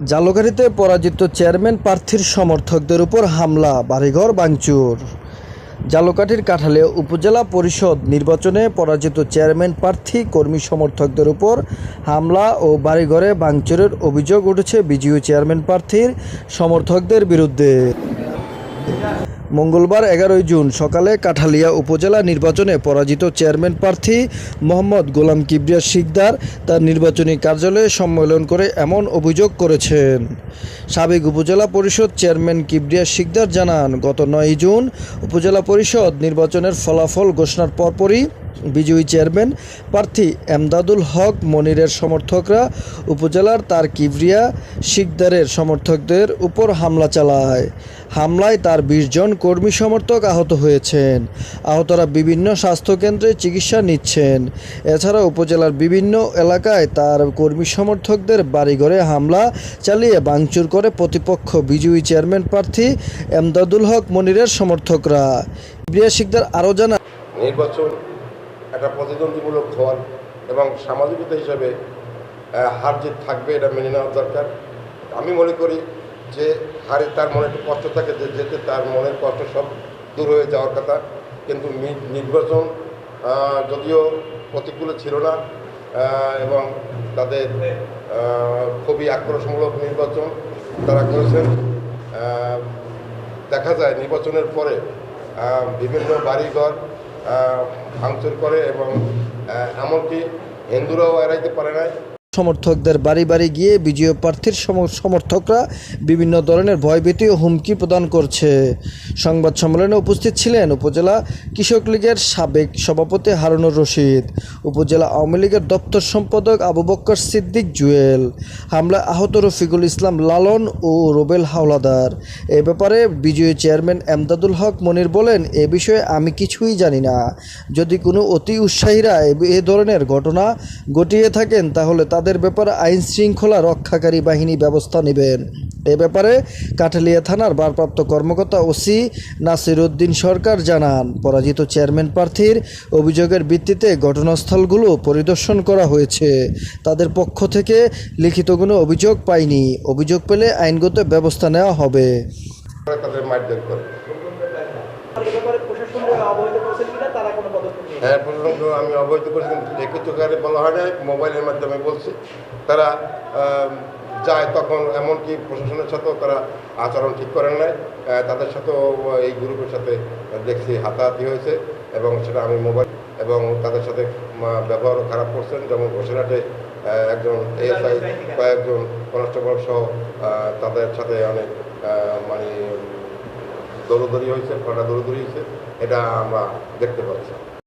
জালগাড়িতে পরাজিত চেয়ারম্যান প্রার্থীর সমর্থকদের উপর হামলা, বাড়িঘর ভাঙচুর। জালকাঠির কাঠালে উপজেলা পরিষদ নির্বাচনে পরাজিত চেয়ারম্যান প্রার্থী কর্মী সমর্থকদের উপর হামলা ও বাড়িঘরে ভাঙচুরের অভিযোগ উঠেছে বিজিও চেয়ারম্যান প্রার্থীর সমর্থকদের বিরুদ্ধে। মঙ্গলবার এগারোই জুন সকালে কাঠালিয়া উপজেলা নির্বাচনে পরাজিত চেয়ারম্যান প্রার্থী মোহাম্মদ গোলাম কিবরিয়া শিকদার তার নির্বাচনী কার্যালয়ে সম্মেলন করে এমন অভিযোগ করেছেন। সাবেক উপজেলা পরিষদ চেয়ারম্যান কিবরিয়া শিকদার জানান, গত নয় জুন উপজেলা পরিষদ নির্বাচনের ফলাফল ঘোষণার পরপরই বিজয়ী চেয়ারম্যান প্রার্থী এমদাদুল হক মনিরের সমর্থকরা উপজেলার তার কিবরিয়া শিকদারের সমর্থকদের উপর হামলা চালায়। হামলায় তার বিশ জন কর্মী সমর্থক আহত হয়েছেন। আহতরা বিভিন্ন স্বাস্থ্যকেন্দ্রে চিকিৎসা নিচ্ছেন। এছাড়া উপজেলার বিভিন্ন এলাকায় তার কর্মী সমর্থকদের বাড়িঘরে হামলা চালিয়ে ভাঙচুর করে প্রতিপক্ষ বিজয়ী চেয়ারম্যান প্রার্থী এমদাদুল হক মনিরের সমর্থকরা। কিবরিয়া শিকদার আরও জানান নির্বাচন একটা প্রতিদ্বন্দ্বীমূলক হওয়ার এবং সামাজিকতা হিসাবে হার জিত থাকবে, এটা মেনে নেওয়া দরকার। আমি মনে করি যে হারে তার মনে একটু কষ্ট থাকে, যে যেতে তার মনের কষ্ট সব দূর হয়ে যাওয়ার কথা। কিন্তু নির্বাচন যদিও প্রতিকূলে ছিল না এবং তাদের খুবই আক্রোশমূলক নির্বাচন তারা করেছেন দেখা যায় নির্বাচনের পরে বিভিন্ন বাড়িঘর ভাঙচুর করে এবং এমনকি হিন্দুরাও এড়াইতে পারে নাই। সমর্থকদের বাড়ি বাড়ি গিয়ে বিজয় প্রার্থীর সম- সমর্থকরা বিভিন্ন ধরনের ভয়ভীতি ও হুমকি প্রদান করছে। সংবাদ সম্মেলনে উপস্থিত ছিলেন উপজেলা কৃষক লীগের সাবেক সভাপতি হারুনুর রশিদ, উপজেলা আওয়ামী লীগের দপ্তর সম্পাদক আবু বক্কর সিদ্দিক জুয়েল হামলা আহত রফিকুল ইসলাম লালন ও রোবেল হাওলাদার। এ ব্যাপারে বিজয়ী চেয়ারম্যান এমদাদুল হক মনির বলেন, এ বিষয়ে আমি কিছুই জানি না। যদি কোনো অতি উৎসাহীরা এ ধরনের ঘটনা ঘটিয়ে থাকেন, তাহলে তাদের ব্যাপারে আইন শৃঙ্খলা রক্ষাকারী বাহিনী ব্যবস্থা নেবেন। এ ব্যাপারে কাঠালিয়া থানার ভারপ্রাপ্ত কর্মকর্তা ওসি নাসির উদ্দিন সরকার জানান, পরাজিত চেয়ারম্যান প্রার্থীর অভিযোগের ভিত্তিতে ঘটনাস্থলগুলো পরিদর্শন করা হয়েছে। তাদের পক্ষ থেকে লিখিত কোনো অভিযোগ পাইনি। অভিযোগ পেলে আইনগত ব্যবস্থা নেওয়া হবে। তাদের প্রশাসনকে অবহিত হ্যাঁ পর্যন্ত আমি অবৈধ করেছি, কিন্তু লিখিত কারে বলা হয় নাই, মোবাইলের মাধ্যমে বলছি। তারা যায় তখন, এমনকি প্রশাসনের সাথেও তারা আচরণ ঠিক করেন নাই। তাদের সাথেও এই গ্রুপের সাথে দেখছি হাতাহাতি হয়েছে, এবং সেটা আমি মোবাইল, এবং তাদের সাথে ব্যবহারও খারাপ করছেন। যেমন ঘোষণাটে একজন এএসআই কয়েকজন কনস্টেবল সহ তাদের সাথে অনেক মানে দৌড়দৌড়ি হয়েছে কটা দৌড়দৌড়ি হয়েছে এটা আমরা দেখতে পাচ্ছি।